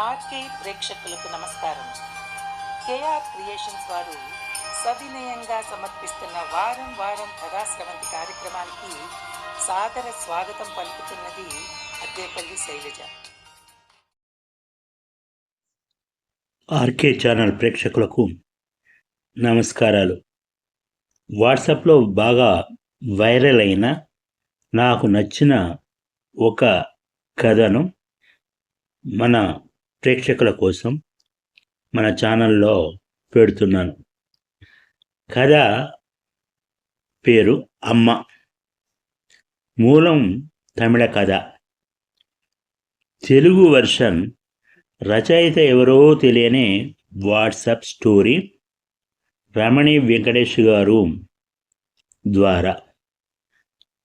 RK ప్రేక్షకులకు నమస్కారం. KR creations వారు సవినయంగా సమర్పిస్తున్న వారం వారం కథాశ్రవంతి కార్యక్రమానికి సాదర స్వాగతం పలుకుతున్నది అద్దేపల్లి శైలజ. ఆర్కే ఛానల్ ప్రేక్షకులకు నమస్కారాలు. వాట్సాప్లో బాగా వైరల్ అయిన నాకు నచ్చిన ఒక కథను మన ప్రేక్షకుల కోసం మన ఛానల్లో పెడుతున్నాను. కథ పేరు అమ్మ. మూలం తమిళ కథ. తెలుగు వర్షన్ రచయిత ఎవరో తెలియని వాట్సాప్ స్టోరీ రమణి వెంకటేష్ గారు ద్వారా.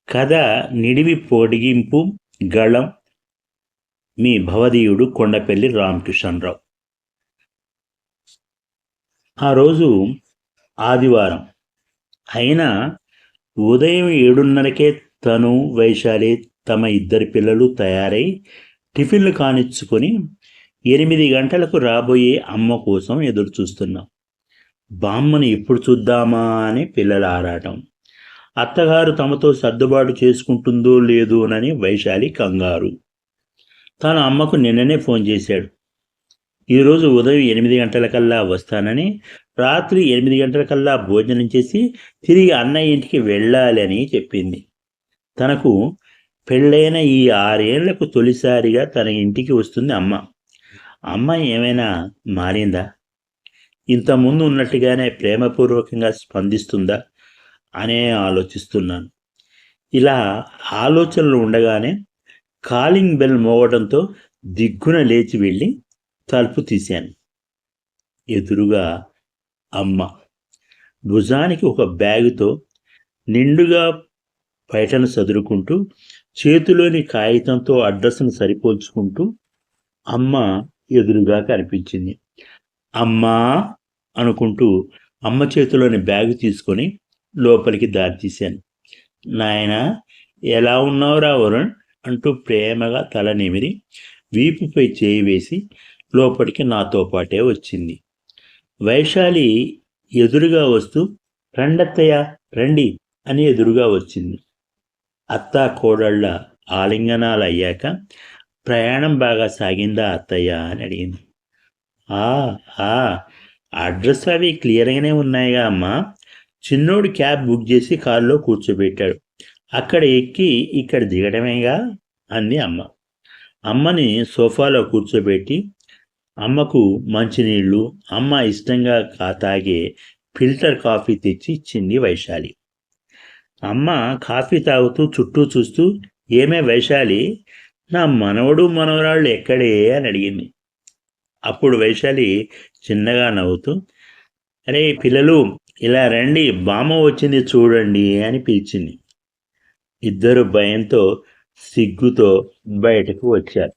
కథ నిడివి పొడిగింపు గళం మీ భవదీయుడు కొండపల్లి రామకృష్ణరావు. ఆ రోజు ఆదివారం. అయినా ఉదయం ఏడున్నరకే తను వైశాలి తమ ఇద్దరి పిల్లలు తయారై టిఫిన్లు కానిచ్చుకొని ఎనిమిది గంటలకు రాబోయే అమ్మ కోసం ఎదురు చూస్తున్నాం బామ్మని ఎప్పుడు చూద్దామా అని పిల్లల ఆరాటం. అత్తగారు తమతో సర్దుబాటు చేసుకుంటుందో లేదోనని వైశాలి కంగారు. తాను అమ్మకు నిన్ననే ఫోన్ చేశాడు. ఈరోజు ఉదయం ఎనిమిది గంటలకల్లా వస్తానని రాత్రి ఎనిమిది గంటలకల్లా భోజనం చేసి తిరిగి అన్నయ్య ఇంటికి వెళ్ళాలని చెప్పింది. తనకు పెళ్ళైన ఈ ఆరేళ్ళకు తొలిసారిగా తన ఇంటికి వస్తుంది అమ్మ. అమ్మ ఏమైనా మారిందా? ఇంతకుముందు ఉన్నట్టుగానే ప్రేమపూర్వకంగా స్పందిస్తుందా? అనే ఆలోచిస్తున్నాను. ఇలా ఆలోచనలు ఉండగానే కాలింగ్ బెల్ మోగడంతో దిగ్గున లేచి వెళ్ళి తలుపు తీశాను. ఎదురుగా అమ్మ. భుజానికి ఒక బ్యాగుతో నిండుగా బయటను చదురుకుంటూ చేతిలోని కాగితంతో అడ్రస్ను సరిపోల్చుకుంటూ అమ్మ ఎదురుగా కనిపించింది. అమ్మా అనుకుంటూ అమ్మ చేతిలోని బ్యాగు తీసుకొని లోపలికి దారి తీశాను. నాయన ఎలా ఉన్నావురా వరుణ్? అంటూ ప్రేమగా తల నిమిరి వీపుపై చేయి వేసి లోపలికి నాతో పాటే వచ్చింది. వైశాలి ఎదురుగా వస్తూ రండత్తయ్య రండి అని ఎదురుగా వచ్చింది. అత్త కోడళ్ళ ఆలింగనాలు అయ్యాక ప్రయాణం బాగా సాగిందా అత్తయ్య అని అడిగింది. ఆ ఆ అడ్రస్ అవి క్లియర్గానే ఉన్నాయిగా అమ్మా. చిన్నోడు క్యాబ్ బుక్ చేసి కారులో కూర్చోబెట్టాడు. అక్కడ ఎక్కి ఇక్కడ దిగడమేగా? అంది అమ్మ. అమ్మని సోఫాలో కూర్చోబెట్టి అమ్మకు మంచినీళ్ళు అమ్మ ఇష్టంగా కా- తాగే ఫిల్టర్ కాఫీ తెచ్చి ఇచ్చింది వైశాలి. అమ్మ కాఫీ తాగుతూ చుట్టూ చూస్తూ ఏమే వైశాలి? నా మనవడు మనవరాళ్ళు ఎక్కడే? అని అడిగింది. అప్పుడు వైశాలి చిన్నగా నవ్వుతూ అరే పిల్లలు ఇలా రండి బామ్మ వచ్చింది చూడండి అని పిలిచింది. ఇద్దరు భయంతో సిగ్గుతో బయటకు వచ్చారు.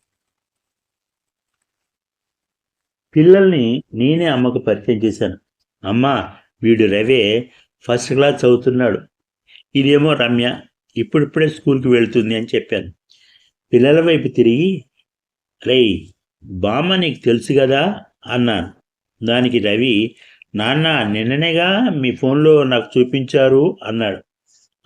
పిల్లల్ని నేనే అమ్మకు పరిచయం చేశాను. అమ్మా వీడు రవే ఫస్ట్ క్లాస్ చదువుతున్నాడు. ఇదేమో రమ్య ఇప్పుడిప్పుడే స్కూల్కి వెళ్తుంది అని చెప్పాను. పిల్లల వైపు తిరిగి రేయ్ బామ్మ నీకు తెలుసు కదా అన్నాను. దానికి రవి నాన్న నిన్ననేగా మీ ఫోన్లో నాకు చూపించారు అన్నాడు.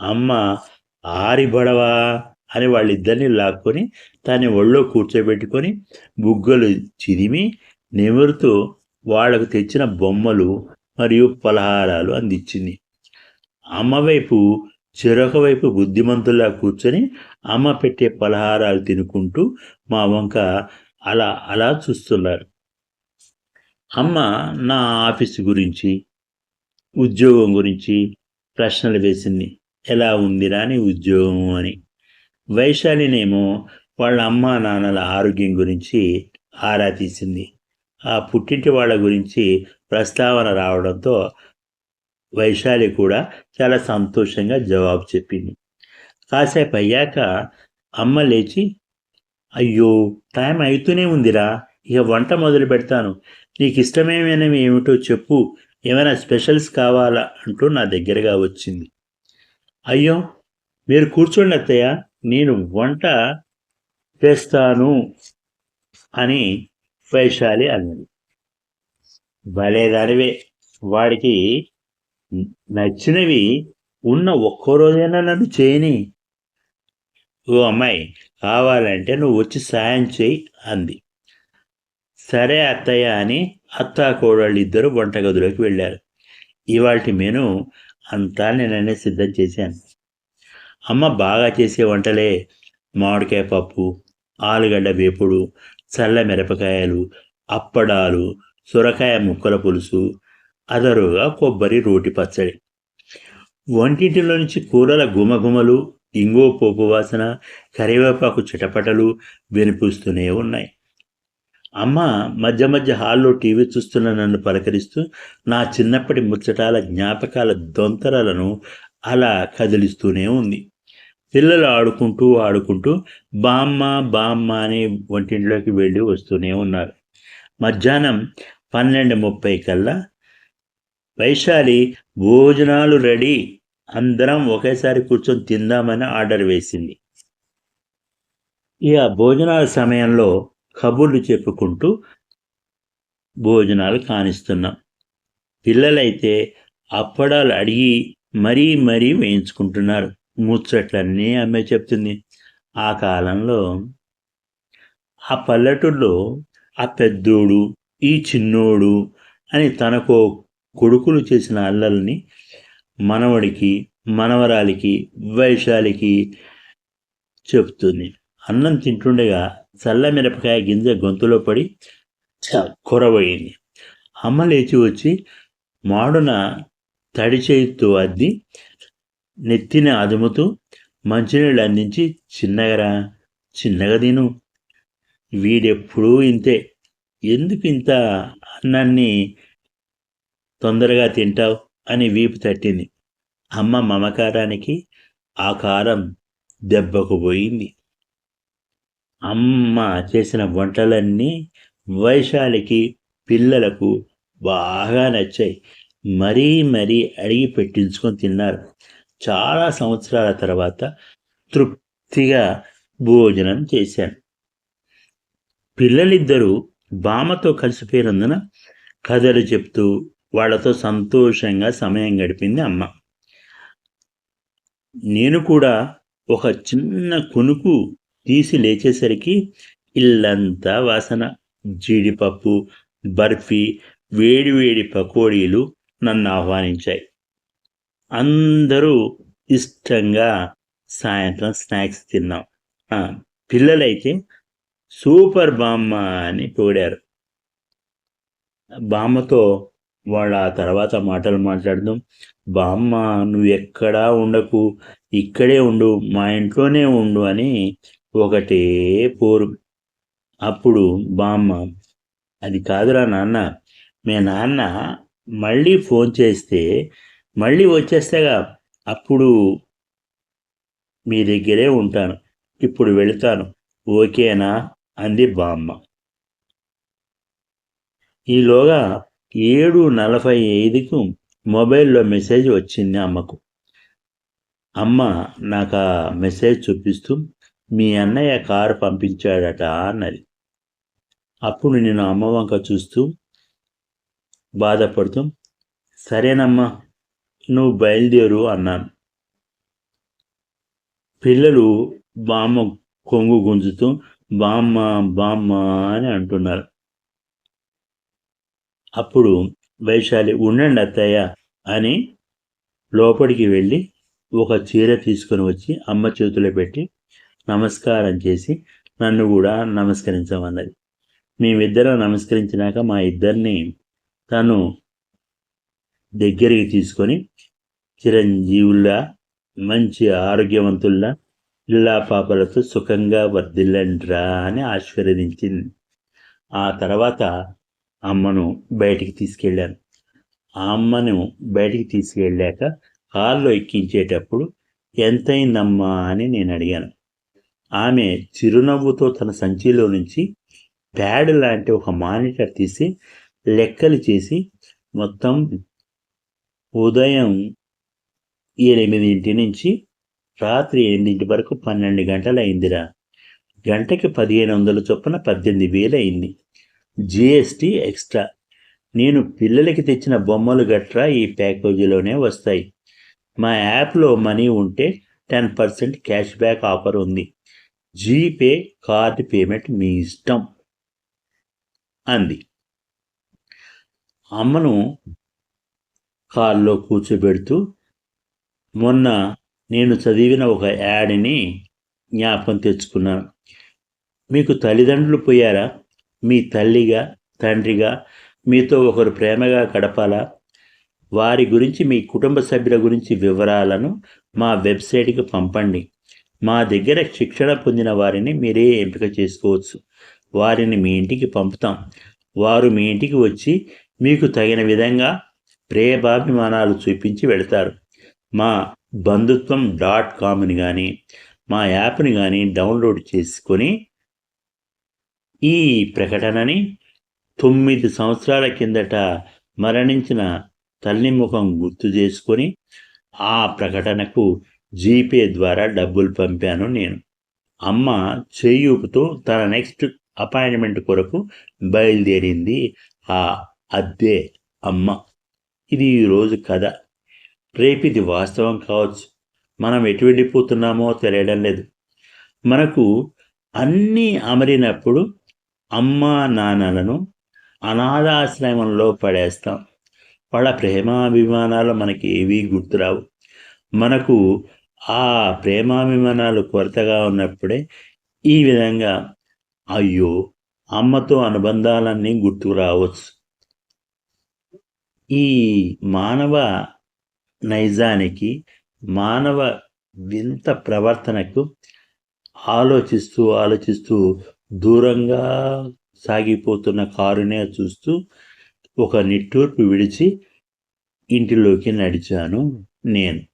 అమ్మ ఆరిబడవా అని వాళ్ళిద్దరిని లాక్కొని దాన్ని ఒళ్ళో కూర్చోబెట్టుకొని బుగ్గలు చిదిమి నిమురుతూ వాళ్ళకు తెచ్చిన బొమ్మలు మరియు పలహారాలు అందించింది. అమ్మవైపు చెరొక వైపు బుద్ధిమంతుల్లా కూర్చొని అమ్మ పెట్టే పలహారాలు తినుకుంటూ మా వంక అలా అలా చూస్తున్నారు. అమ్మ నా ఆఫీసు గురించి ఉద్యోగం గురించి ప్రశ్నలు వేసింది. ఎలా ఉందిరా నీ ఉద్యోగం అని. వైశాలినేమో వాళ్ళ అమ్మ నాన్నల ఆరోగ్యం గురించి ఆరా తీసింది. ఆ పుట్టింటి వాళ్ళ గురించి ప్రస్తావన రావడంతో వైశాలి కూడా చాలా సంతోషంగా జవాబు చెప్పింది. కాసేపు అయ్యాక అమ్మ లేచి అయ్యో టైం అవుతూనే ఉందిరా ఇక వంట మొదలు పెడతాను. నీకు ఇష్టమేమైనవి ఏమిటో చెప్పు ఏమైనా స్పెషల్స్ కావాలా? అంటూ నా దగ్గరగా వచ్చింది. అయ్యో మీరు కూర్చోండి అత్తయ్య నేను వంట చేస్తాను అని వైశాలి అన్నది. భలేదానివే వాడికి నచ్చినవి ఉన్న ఒక్కో రోజైనా నన్ను చేయని. ఓ అమ్మాయి కావాలంటే నువ్వు వచ్చి సాయం చేయి అంది. సరే అత్తయ్య అని అత్త కోడళ్ళు ఇద్దరు వంటగదిలోకి వెళ్ళారు. ఇవాటి మెను అంతా నేననే సిద్ధం చేశాను. అమ్మ బాగా చేసే వంటలే మామిడికాయ పప్పు ఆలుగడ్డ వేపుడు చల్ల మిరపకాయలు అప్పడాలు సొరకాయ ముక్కల పులుసు అదరుగా కొబ్బరి రోటి పచ్చడి. వంటింటిలో నుంచి కూరల గుమగుమలు ఇంగో పోపు వాసన కరివేపాకు చిటపటలు వినిపిస్తూనే ఉన్నాయి. అమ్మ మధ్య మధ్య హాల్లో టీవీ చూస్తున్న నన్ను పలకరిస్తూ నా చిన్నప్పటి ముచ్చటాల జ్ఞాపకాల దొంతరలను అలా కదిలిస్తూనే ఉంది. పిల్లలు ఆడుకుంటూ ఆడుకుంటూ బామ్మ బామ్మ అని వంటింట్లోకి వెళ్ళి వస్తూనే ఉన్నారు. మధ్యాహ్నం పన్నెండు ముప్పై కల్లా వైశాలి భోజనాలు రెడీ అందరం ఒకేసారి కూర్చొని తిందామని ఆర్డర్ వేసింది. ఇక భోజనాల సమయంలో కబుర్లు చెప్పుకుంటూ భోజనాలు కానిస్తున్నాం. పిల్లలైతే అప్పడాలు అడిగి మరీ మరీ వేయించుకుంటున్నారు. ముచ్చట్లన్నీ అమ్మే చెప్తుంది. ఆ కాలంలో ఆ పల్లెటూరులో ఆ పెద్దోడు ఈ చిన్నోడు అని తనకు కొడుకులు చేసిన అల్లల్ని మనవడికి మనవరాలికి వైశాలికి చెప్తుంది. అన్నం తింటుండగా చల్ల మిరపకాయ గింజ గొంతులో పడి చ- అమ్మ లేచి వచ్చి మాడున తడి చేయితో అద్ది నెత్తిన అదుముతూ మంచినీళ్ళు అందించి చిన్నగరా చిన్నగా తిను. వీడెప్పుడూ ఇంతే. ఎందుకు ఇంత అన్నాన్ని తొందరగా తింటావు? అని వీపు తట్టింది. అమ్మ మమకారానికి ఆ కారం దెబ్బకు పోయింది. అమ్మ చేసిన వంటలన్నీ వైశాలికి పిల్లలకు బాగా నచ్చాయి. మరీ మరీ అడిగి పెట్టించుకొని తిన్నారు. చాలా సంవత్సరాల తర్వాత తృప్తిగా భోజనం చేశాను. పిల్లలిద్దరూ బామతో కలిసిపోయినందున కథలు చెప్తూ వాళ్ళతో సంతోషంగా సమయం గడిపింది అమ్మ. నేను కూడా ఒక చిన్న కొనుకు తీసి లేచేసరికి ఇల్లంతా వాసన. జీడిపప్పు బర్ఫీ వేడివేడి పకోడీలు నన్ను ఆహ్వానించాయి. అందరూ ఇష్టంగా సాయంత్రం స్నాక్స్ తిన్నాం. పిల్లలైతే సూపర్ బామ్మ అని పొగిడారు. బామ్మతో వాళ్ళ తర్వాత మాటలు మాట్లాడదాం. బామ్మ నువ్వు ఎక్కడా ఉండకు ఇక్కడే ఉండు మా ఇంట్లోనే ఉండు అని ఒకటే పోరు. అప్పుడు బామ్మ అది కాదురా నాన్న మీ నాన్న మళ్ళీ ఫోన్ చేస్తే మళ్ళీ వచ్చేస్తేగా అప్పుడు మీ దగ్గరే ఉంటాను ఇప్పుడు వెళతాను ఓకేనా? అంది బామ్మ. ఈలోగా ఏడు నలభై ఐదుకు మొబైల్లో మెసేజ్ వచ్చింది అమ్మకు. అమ్మ నాకు ఆ మెసేజ్ చూపిస్తూ మీ అన్నయ్య కారు పంపించాడట అన్నది. అప్పుడు నేను అమ్మ వంక చూస్తూ బాధపడుతూ సరేనమ్మా నువ్వు బయలుదేరు అన్నాను. పిల్లలు బామ్మ కొంగు గుంజుతూ బామ్మ బామ్మ అని అంటున్నారు. అప్పుడు వైశాలి ఉండండి అత్తయ్య అని లోపలికి వెళ్ళి ఒక చీర తీసుకొని వచ్చి అమ్మ చేతిలో పెట్టి నమస్కారం చేసి నన్ను కూడా నమస్కరించమన్నది. మేమిద్దరం నమస్కరించినాక మా ఇద్దరిని తను దగ్గరికి తీసుకొని చిరంజీవుల్లా మంచి ఆరోగ్యవంతుల్లా ఇల్లా పాపలతో సుఖంగా వర్ధిల్లండ్రా అని ఆశీర్వదించింది. ఆ తర్వాత అమ్మను బయటికి తీసుకెళ్ళాను. ఆ అమ్మను బయటికి తీసుకెళ్ళాక కారులో ఎక్కించేటప్పుడు ఎంతైందమ్మా అని నేను అడిగాను. ఆమె చిరునవ్వుతో తన సంచిలో నుంచి ప్యాడ్ లాంటి ఒక మానిటర్ తీసి లెక్కలు చేసి మొత్తం ఉదయం ఎనిమిదింటి నుంచి రాత్రి ఎనిమిదింటి వరకు పన్నెండు గంటలు అయిందిరా గంటకి పదిహేను వందల చొప్పున పద్దెనిమిది వేలు అయింది జిఎస్టీ ఎక్స్ట్రా. నేను పిల్లలకి తెచ్చిన బొమ్మలు గట్రా ఈ ప్యాకేజీలోనే వస్తాయి. మా యాప్లో మనీ ఉంటే ten percent cash back offer ఉంది. జీపే కార్డ్ పేమెంట్ మీ ఇష్టం అంది. అమ్మను కారులో కూర్చోబెడుతూ మొన్న నేను చదివిన ఒక యాడ్ని జ్ఞాపకం తెచ్చుకున్నాను. మీకు తల్లిదండ్రులు పోయారా? మీ తల్లిగా తండ్రిగా మీతో ఒకరు ప్రేమగా గడపాలా? వారి గురించి మీ కుటుంబ సభ్యుల గురించి వివరాలను మా వెబ్సైట్కి పంపండి. మా దగ్గర శిక్షణ పొందిన వారిని మీరే ఎంపిక చేసుకోవచ్చు. వారిని మీ ఇంటికి పంపుతాం. వారు మీ ఇంటికి వచ్చి మీకు తగిన విధంగా ప్రేమాభిమానాలు చూపించి వెళతారు. మా బంధుత్వం డాట్ కామ్ని కానీ మా యాప్ని కానీ డౌన్లోడ్ చేసుకొని ఈ ప్రకటనని తొమ్మిది సంవత్సరాల కిందట మరణించిన తల్లి ముఖం గుర్తు చేసుకొని ఆ ప్రకటనకు జీపే ద్వారా డబ్బులు పంపాను నేను. అమ్మ చేయూపుతో తన నెక్స్ట్ అపాయింట్మెంట్ కొరకు బయలుదేరింది. ఆ అద్దె అమ్మ. ఇది ఈరోజు కథ. రేపు ఇది వాస్తవం కావచ్చు. మనం ఎటు వెళ్ళిపోతున్నామో తెలియడం లేదు. మనకు అన్నీ అమరినప్పుడు అమ్మ నాన్నలను అనాథాశ్రమంలో పడేస్తాం. వాళ్ళ ప్రేమాభిమానాలు మనకి ఏవీ గుర్తురావు. మనకు ఆ ప్రేమాభిమానాలు కొరతగా ఉన్నప్పుడే ఈ విధంగా అయ్యో అమ్మతో అనుబంధాలన్నీ గుర్తుకు రావచ్చు. ఈ మానవ నైజానికి మానవ వింత ప్రవర్తనకు ఆలోచిస్తూ ఆలోచిస్తూ దూరంగా సాగిపోతున్న కారునే చూస్తూ ఒక నిట్టూర్పు విడిచి ఇంటిలోకి నడిచాను నేను.